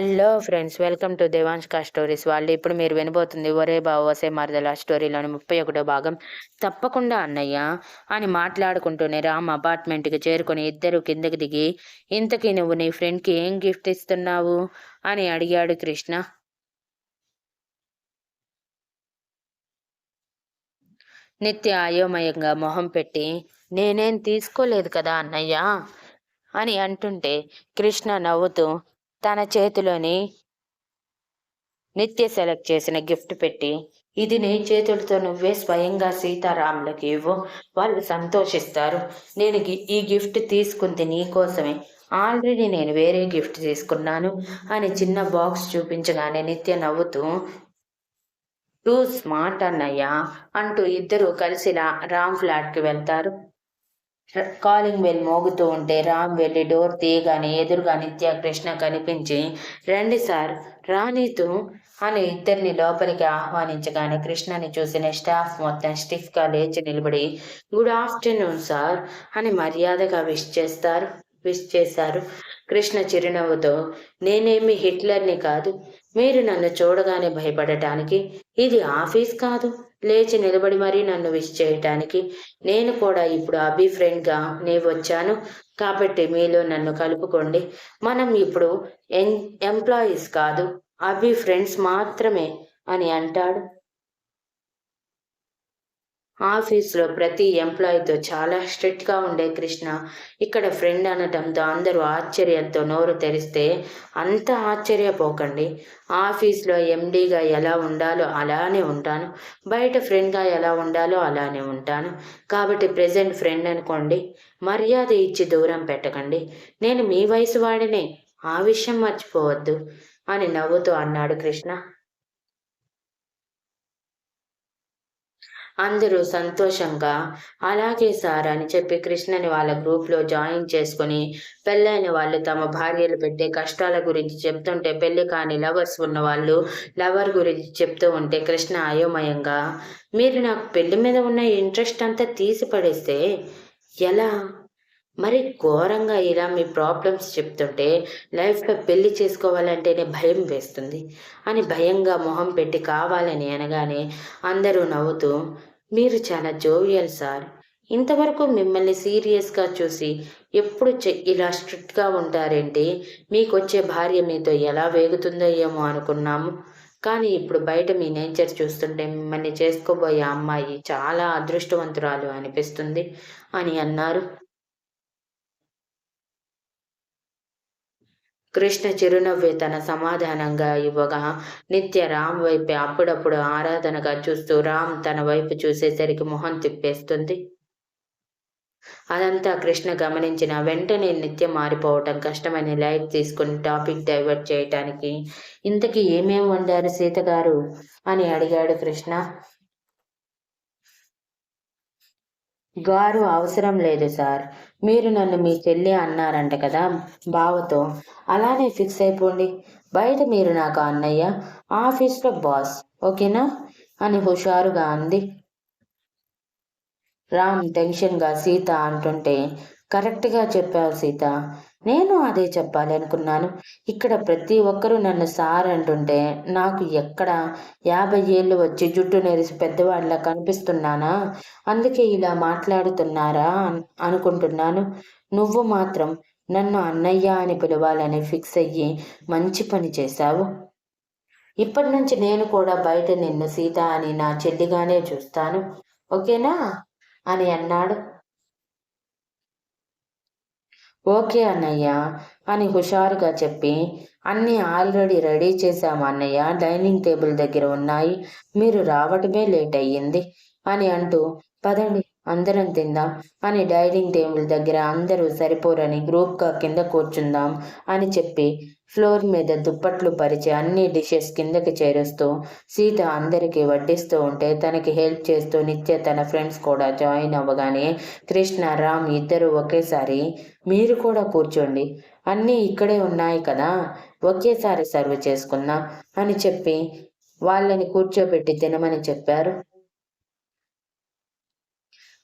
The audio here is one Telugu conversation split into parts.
హలో ఫ్రెండ్స్ వెల్కమ్ టు దేవాంష్కా స్టోరీస్. వాళ్ళు ఇప్పుడు మీరు వినబోతుంది ఒరే బావసే మరదల స్టోరీలోని ముప్పై ఒకటో భాగం. తప్పకుండా అన్నయ్య అని మాట్లాడుకుంటూనే రామ్ అపార్ట్మెంట్కి చేరుకొని ఇద్దరు కిందకి దిగి ఇంతకీ నువ్వు నీ ఫ్రెండ్కి ఏం గిఫ్ట్ ఇస్తున్నావు? అని అడిగాడు కృష్ణ. నిత్య అయోమయంగా మొహం పెట్టి నేనేం తీసుకోలేదు కదా అన్నయ్య? అని అంటుంటే కృష్ణ నవ్వుతూ తన చేతిలోని నిత్య సెలెక్ట్ చేసిన గిఫ్ట్ పెట్టి ఇది నీ చేతులతో నువ్వే స్వయంగా సీతారాములకి ఇవ్వు. వాళ్ళు సంతోషిస్తారు. నేను ఈ గిఫ్ట్ తీసుకుంది నీ కోసమే. ఆల్రెడీ నేను వేరే గిఫ్ట్ తీసుకున్నాను అని చిన్న బాక్స్ చూపించగానే నిత్య నవ్వుతూ టూ స్మార్ట్ అన్నయ్య అంటూ ఇద్దరు కలిసి రామ్ ఫ్లాట్కి వెళ్తారు. కాలింగ్ బెల్ మోగుతూ ఉంటే రామ్ వెళ్ళి డోర్ తీయగానే ఎదురుగా నిత్య కృష్ణ కనిపించి రండి సార్ రాణితో అని ఇద్దరిని లోపలికి ఆహ్వానించగానే కృష్ణని చూసిన స్టాఫ్ మొత్తం స్టిఫ్గా లేచి నిలబడి గుడ్ ఆఫ్టర్నూన్ సార్ అని మర్యాదగా విష్ చేస్తారు విష్ చేశారు. కృష్ణ చిరునవ్వుతో నేనేమి హిట్లర్ని కాదు మీరు నన్ను చూడగానే భయపడటానికి ఇది ఆఫీస్ కాదు లేచి నిలబడి మరీ నన్ను విష్ చేయటానికి. నేను కూడా ఇప్పుడు అభి ఫ్రెండ్గా నే వచ్చాను. కాబట్టి మీలో నన్ను కలుపుకోండి. మనం ఇప్పుడు ఎన్ ఎంప్లాయీస్ కాదు అభి ఫ్రెండ్స్ మాత్రమే అని అంటాడు. ఆఫీస్లో ప్రతి ఎంప్లాయీతో చాలా స్ట్రిక్ట్గా ఉండే కృష్ణ ఇక్కడ ఫ్రెండ్ అనటంతో అందరూ ఆశ్చర్యంతో నోరు తెరిస్తే అంత ఆశ్చర్యపోకండి. ఆఫీస్లో ఎండీగా ఎలా ఉండాలో అలానే ఉంటాను. బయట ఫ్రెండ్గా ఎలా ఉండాలో అలానే ఉంటాను. కాబట్టి ప్రజెంట్ ఫ్రెండ్ అనుకోండి మర్యాద ఇచ్చి దూరం పెట్టకండి. నేను మీ వయసు వాడినే ఆ విషయం మర్చిపోవద్దు అని నవ్వుతూ అన్నాడు కృష్ణ. అందరూ సంతోషంగా అలాగే సార్ అని చెప్పి కృష్ణని వాళ్ళ గ్రూప్లో జాయిన్ చేసుకుని పెళ్ళైన వాళ్ళు తమ భార్యలు పెట్టే కష్టాల గురించి చెప్తుంటే పెళ్ళి కాని లవర్స్ ఉన్న వాళ్ళు లవర్ గురించి చెప్తూ ఉంటే కృష్ణ అయోమయంగా మీరు నాకు పెళ్ళి మీద ఉన్న ఇంట్రెస్ట్ అంతా తీసి పడేస్తే ఎలా? మరి ఘోరంగా ఇలా మీ ప్రాబ్లమ్స్ చెప్తుంటే లైఫ్లో పెళ్ళి చేసుకోవాలంటేనే భయం వేస్తుంది. అని భయంగా మొహం పెట్టి కావాలని అనగానే అందరూ నవ్వుతూ మీరు చాలా జోవియల్ సార్ ఇంతవరకు మిమ్మల్ని సీరియస్గా చూసి ఎప్పుడు ఇలా స్ట్రిక్ట్గా ఉంటారేంటి? మీకు వచ్చే భార్య మీతో ఎలా వేగుతుందో ఏమో అనుకున్నాము కానీ ఇప్పుడు బయట మీ నేచర్ చూస్తుంటే మిమ్మల్ని చేసుకోబోయే అమ్మాయి చాలా అదృష్టవంతురాలు అనిపిస్తుంది అని అన్నారు. కృష్ణ చిరునవ్వే తన సమాధానంగా ఇవ్వగా నిత్య రామ్ వైపే అప్పుడప్పుడు ఆరాధనగా చూస్తూ రామ్ తన వైపు చూసేసరికి మొహం తిప్పేస్తుంది. అదంతా కృష్ణ గమనించిన వెంటనే నిత్యం మారిపోవటం కష్టమని లైట్ తీసుకుని టాపిక్ డైవర్ట్ చేయటానికి ఇంతకీ ఏమేం వండారు సీత గారు? అని అడిగాడు కృష్ణ. గారు అవసరం లేదు సార్. మీరు నన్ను మీ చెల్లి అన్నారంట కదా బావతో. అలానే ఫిక్స్ అయిపోండి. బయట మీరు నాకు అన్నయ్య ఆఫీస్లో బాస్ ఓకేనా? అని హుషారుగా అంది. రామ్ టెన్షన్గా సీత అంటుంటే కరెక్ట్గా చెప్పావు సీత. నేను అదే చెప్పాలి అనుకున్నాను ఇక్కడ ప్రతి ఒక్కరూ నన్ను సార్ అంటుంటే నాకు ఎక్కడ యాభై ఏళ్ళు వచ్చి జుట్టు నెరిసి పెద్దవాళ్ళ కనిపిస్తున్నానా? అందుకే ఇలా మాట్లాడుతున్నారా అనుకుంటున్నాను. నువ్వు మాత్రం నన్ను అన్నయ్య అని పిలవాలని ఫిక్స్ అయ్యి మంచి పని చేశావు. ఇప్పటి నుంచి నేను కూడా బయట నిన్ను సీత అని నా చెల్లిగానే చూస్తాను. ఓకేనా? అని అన్నాడు. ఓకే అన్నయ్య. అని హుషారుగా చెప్పి అన్నీ ఆల్రెడీ రెడీ చేశాము అన్నయ్య. డైనింగ్ టేబుల్ దగ్గర ఉన్నాయి. మీరు రావటమే లేట్ అయ్యింది. అని అంటూ పదండి అందరం తిందాం. అని డైనింగ్ టేబుల్ దగ్గర అందరూ సరిపోరని గ్రూప్గా కింద కూర్చుందాం అని చెప్పి ఫ్లోర్ మీద దుప్పట్లు పరిచి అన్ని డిషెస్ కిందకి చేరుస్తూ సీత అందరికీ వడ్డిస్తూ ఉంటే తనకి హెల్ప్ చేస్తూ నిత్య తన ఫ్రెండ్స్ కూడా జాయిన్ అవ్వగానే కృష్ణ రామ్ ఇద్దరు ఒకేసారి మీరు కూడా కూర్చోండి అన్నీ ఇక్కడే ఉన్నాయి కదా ఒకేసారి సర్వ్ చేసుకుందాం అని చెప్పి వాళ్ళని కూర్చోబెట్టి తినమని చెప్పారు.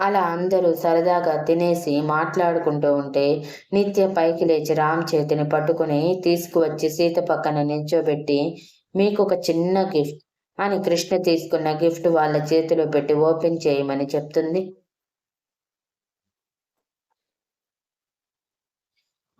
అలా అందరూ సరదాగా తినేసి మాట్లాడుకుంటూ ఉంటే నిత్య పైకి లేచి రామ్ చేతిని పట్టుకుని తీసుకువచ్చి సీత పక్కన నిల్చోబెట్టి మీకు ఒక చిన్న గిఫ్ట్ అని కృష్ణ తీసుకున్న గిఫ్ట్ వాళ్ళ చేతిలో పెట్టి ఓపెన్ చేయమని చెప్తుంది.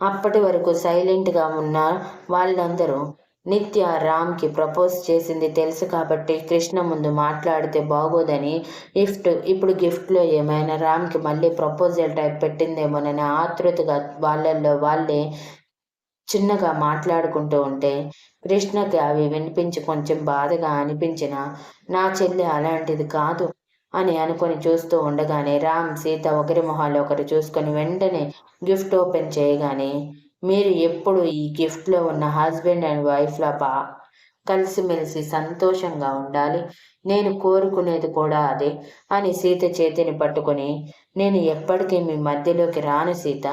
అప్పటి వరకు సైలెంట్గా ఉన్న వాళ్ళందరూ నిత్య రామ్కి ప్రపోజ్ చేసింది తెలుసు కాబట్టి కృష్ణ ముందు మాట్లాడితే బాగోదని గిఫ్ట్ ఇప్పుడు గిఫ్ట్లో ఏమైనా రామ్కి మళ్ళీ ప్రపోజల్ టైప్ పెట్టిందేమోనని ఆతృతగా వాళ్ళల్లో వాళ్ళే చిన్నగా మాట్లాడుకుంటూ ఉంటే కృష్ణకి అవి వినిపించి కొంచెం బాధగా అనిపించిన నా చెల్లి అలాంటిది కాదు అని అనుకొని చూస్తూ ఉండగానే రామ్ సీత ఒకరి మొహాలు ఒకరు చూసుకొని వెంటనే గిఫ్ట్ ఓపెన్ చేయగానే మీరు ఎప్పుడు ఈ గిఫ్ట్లో ఉన్న హస్బెండ్ అండ్ వైఫ్లా బా కలిసిమెలిసి సంతోషంగా ఉండాలి. నేను కోరుకునేది కూడా అదే అని సీత చేతిని పట్టుకొని నేను ఎప్పటికీ మీ మధ్యలోకి రాను సీత.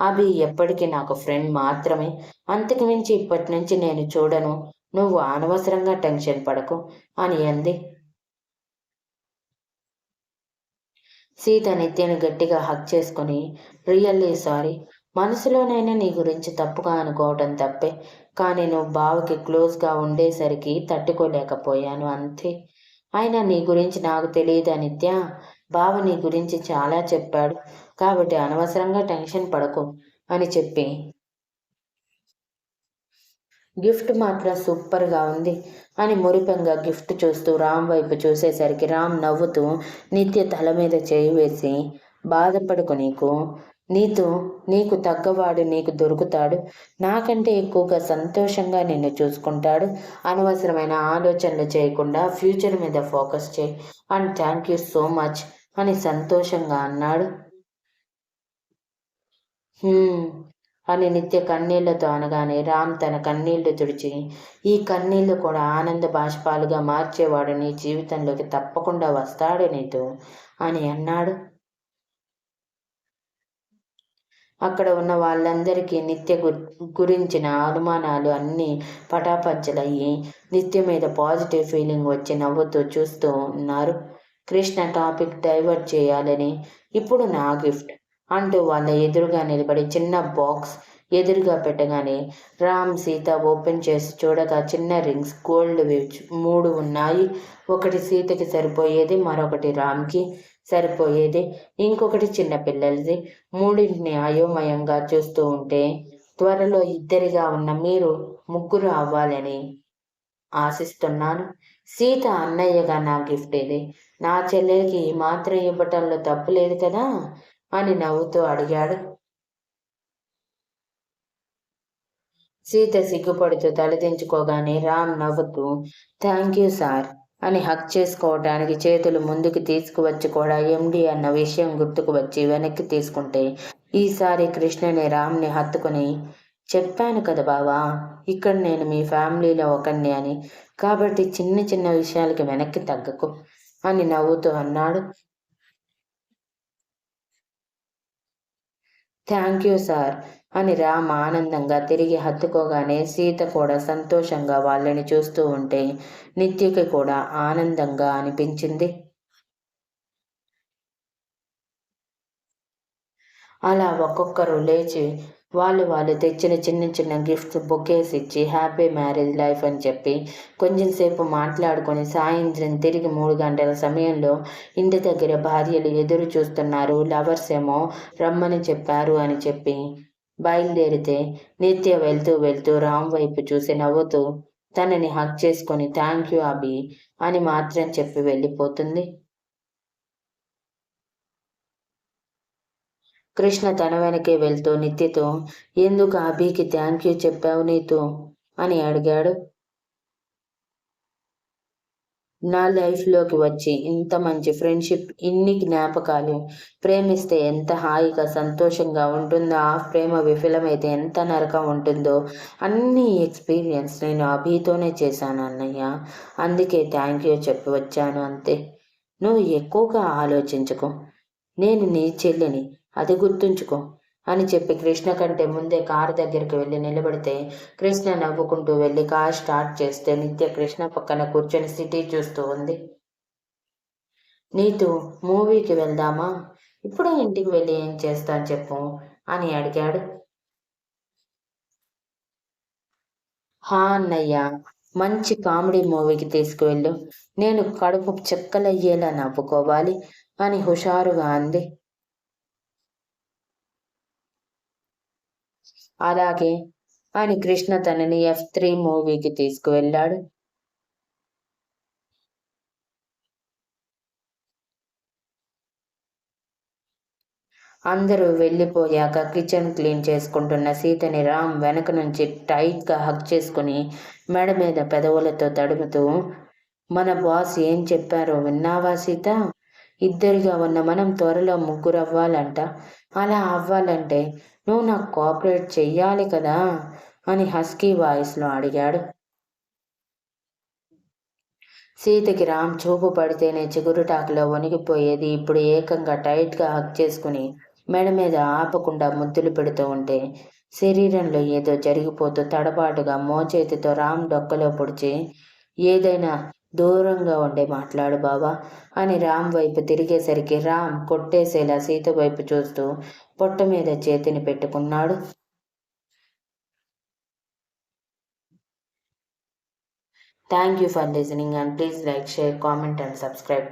అభి ఎప్పటికీ నాకు ఫ్రెండ్ మాత్రమే. అంతకుమించి ఇప్పటి నుంచి నేను చూడను. నువ్వు అనవసరంగా టెన్షన్ పడకు అని అంది. సీత నిత్యను గట్టిగా హక్ చేసుకుని రియల్లీ సారీ. మనసులోనైనా నీ గురించి తప్పుగా అనుకోవటం తప్పే. కానీ నువ్వు బావకి క్లోజ్గా ఉండేసరికి తట్టుకోలేకపోయాను అంతే. అయినా నీ గురించి నాకు తెలియదు నిత్య? బావ నీ గురించి చాలా చెప్పాడు. కాబట్టి అనవసరంగా టెన్షన్ పడకు అని చెప్పి. గిఫ్ట్ మాత్రం సూపర్గా ఉంది అని మురిపంగా గిఫ్ట్ చూస్తూ రామ్ వైపు చూసేసరికి రామ్ నవ్వుతూ నిత్య తల మీద చేయి వేసి బాధపడుకు నీకు. నీతో నీకు తగ్గవాడు నీకు దొరుకుతాడు. నాకంటే ఎక్కువగా సంతోషంగా నిన్ను చూసుకుంటాడు. అనవసరమైన ఆలోచనలు చేయకుండా ఫ్యూచర్ మీద ఫోకస్ చేయి. And thank you so much అని సంతోషంగా అన్నాడు. అని నిత్య కన్నీళ్ళతో అనగానే రామ్ తన కన్నీళ్ళు తుడిచి ఈ కన్నీళ్ళు కూడా ఆనంద బాష్పాలుగా మార్చేవాడు నీ జీవితంలోకి తప్పకుండా వస్తాడు నీతో అని అన్నాడు. అక్కడ ఉన్న వాళ్ళందరికీ నిత్య గురించిన అనుమానాలు అన్నీ పటాపంచలయ్యి నిత్య మీద పాజిటివ్ ఫీలింగ్ వచ్చి నవ్వుతూ చూస్తూ ఉన్నారు. కృష్ణ టాపిక్ డైవర్ట్ చేయాలని ఇప్పుడు నా గిఫ్ట్ అంటూ వాళ్ళ ఎదురుగా నిలబడి చిన్న బాక్స్ ఎదురుగా పెట్టగానే రామ్ సీత ఓపెన్ చేసి చూడగా చిన్న రింగ్స్ గోల్డ్ మూడు ఉన్నాయి. ఒకటి సీతకి సరిపోయేది మరొకటి రామ్కి. సరిపోయేది. ఇంకొకటి చిన్న పిల్లలది. మూడింటిని అయోమయంగా చూస్తూ ఉంటే త్వరలో ఇద్దరిగా ఉన్న మీరు ముగ్గురు అవ్వాలని ఆశిస్తున్నాను. సీత అన్నయ్యగా నా గిఫ్ట్ ఇది. నా చెల్లెలకి మాత్రం ఇవ్వటంలో తప్పు లేదు కదా? అని నవ్వుతూ అడిగాడు. సీత సిగ్గుపడుతూ తలదించుకోగానే రామ్ నవ్వుతూ థ్యాంక్ యూ సార్. అని హక్ చేసుకోవడానికి చేతులు ముందుకు తీసుకువచ్చి కూడా ఎండి అన్న విషయం గుర్తుకు వచ్చి వెనక్కి తీసుకుంటే ఈసారి కృష్ణని రామ్ని హత్తుకుని చెప్పాను కదా బావా ఇక్కడ నేను మీ ఫ్యామిలీలో ఒకరిని అని. కాబట్టి చిన్న చిన్న విషయాలకి వెనక్కి తగ్గకు అని నవ్వుతూ అన్నాడు. Thank you sir. అని రామ్ ఆనందంగా తిరిగి హత్తుకోగానే సీత కూడా సంతోషంగా వాళ్ళని చూస్తూ ఉంటే నిత్యకి కూడా ఆనందంగా అనిపించింది. అలా ఒక్కొక్కరు లేచి వాళ్ళు వాళ్ళు తెచ్చిన చిన్న చిన్న గిఫ్ట్స్ బొకేస్ ఇచ్చి హ్యాపీ మ్యారేజ్ లైఫ్ అని చెప్పి కొంచెం సేపు మాట్లాడుకొని సాయంత్రం తిరిగి మూడు గంటల సమయంలో ఇంటి దగ్గర భార్యలు ఎదురు చూస్తున్నారు. లవర్స్ ఏమో రమ్మని చెప్పారు అని చెప్పి బయలుదేరితే నిత్య వెళ్తూ వెళ్తూ రామ్ వైపు చూసి నవ్వుతూ తనని హక్ చేసుకొని థ్యాంక్ యూ అభి అని మాత్రం చెప్పి వెళ్ళిపోతుంది. కృష్ణ తన వెనకే వెళ్తూ నిత్యతో ఎందుకు అభికి థ్యాంక్ యూ చెప్పావు నీతో? అని అడిగాడు. నా లైఫ్లోకి వచ్చి ఇంత మంచి ఫ్రెండ్షిప్ ఇన్ని జ్ఞాపకాలు ప్రేమిస్తే ఎంత హాయిగా సంతోషంగా ఉంటుందో ఆ ప్రేమ విఫలమైతే ఎంత నరకం ఉంటుందో అన్ని ఎక్స్పీరియన్స్ నేను అభితోనే చేశాను అన్నయ్య. అందుకే థ్యాంక్ యూ చెప్పి వచ్చాను అంతే. నువ్వు ఎక్కువగా ఆలోచించుకో. నేను నీ చెల్లిని అది గుర్తుంచుకో అని చెప్పి కృష్ణ కంటే ముందే కారు దగ్గరికి వెళ్ళి నిలబడితే కృష్ణ నవ్వుకుంటూ వెళ్ళి కారు స్టార్ట్ చేస్తే నిత్య కృష్ణ పక్కన కూర్చొని సిటీ చూస్తూ ఉంది. నీతు మూవీకి వెళ్దామా? ఇప్పుడే ఇంటికి వెళ్ళి ఏం చేస్తాను చెప్పు అని అడిగాడు. హా అన్నయ్య మంచి కామెడీ మూవీకి తీసుకువెళ్ళు. నేను కడుపు చెక్కలయ్యేలా నవ్వుకోవాలి అని హుషారుగా అంది. అలాగే అని కృష్ణ తనని ఎఫ్ త్రీ మూవీకి తీసుకువెళ్ళాడు. అందరూ వెళ్ళిపోయాక కిచెన్ క్లీన్ చేసుకుంటున్న సీతని రామ్ వెనక నుంచి టైట్గా హక్ చేసుకుని మెడ మీద పెదవులతో తడుముతూ మన బాస్ ఏం చెప్పారో విన్నావా సీత? ఇద్దరిగా ఉన్న మనం త్వరలో ముగ్గురు అవ్వాలంట. అలా అవ్వాలంటే నువ్వు నాకు కోఆపరేట్ చెయ్యాలి కదా? అని హస్కీ వాయిస్లో అడిగాడు. సీతకి రామ్ చూపు పడితేనే చిగురుటాకులో వణిగిపోయేది. ఇప్పుడు ఏకంగా టైట్గా హక్ చేసుకుని మెడ మీద ఆపకుండా ముద్దులు పెడుతూ ఉంటే శరీరంలో ఏదో జరిగిపోతూ తడపాటుగా మోచేతితో రామ్ డొక్కలో పొడిచి ఏదైనా దూరంగా ఉండే మాట్లాడు బావా అని రామ్ వైపు తిరిగేసరికి రామ్ కొట్టేసేలా సీత వైపు చూస్తూ పొట్ట మీద చేతిని పెట్టుకున్నాడు. Thank you for listening and please like share comment and subscribe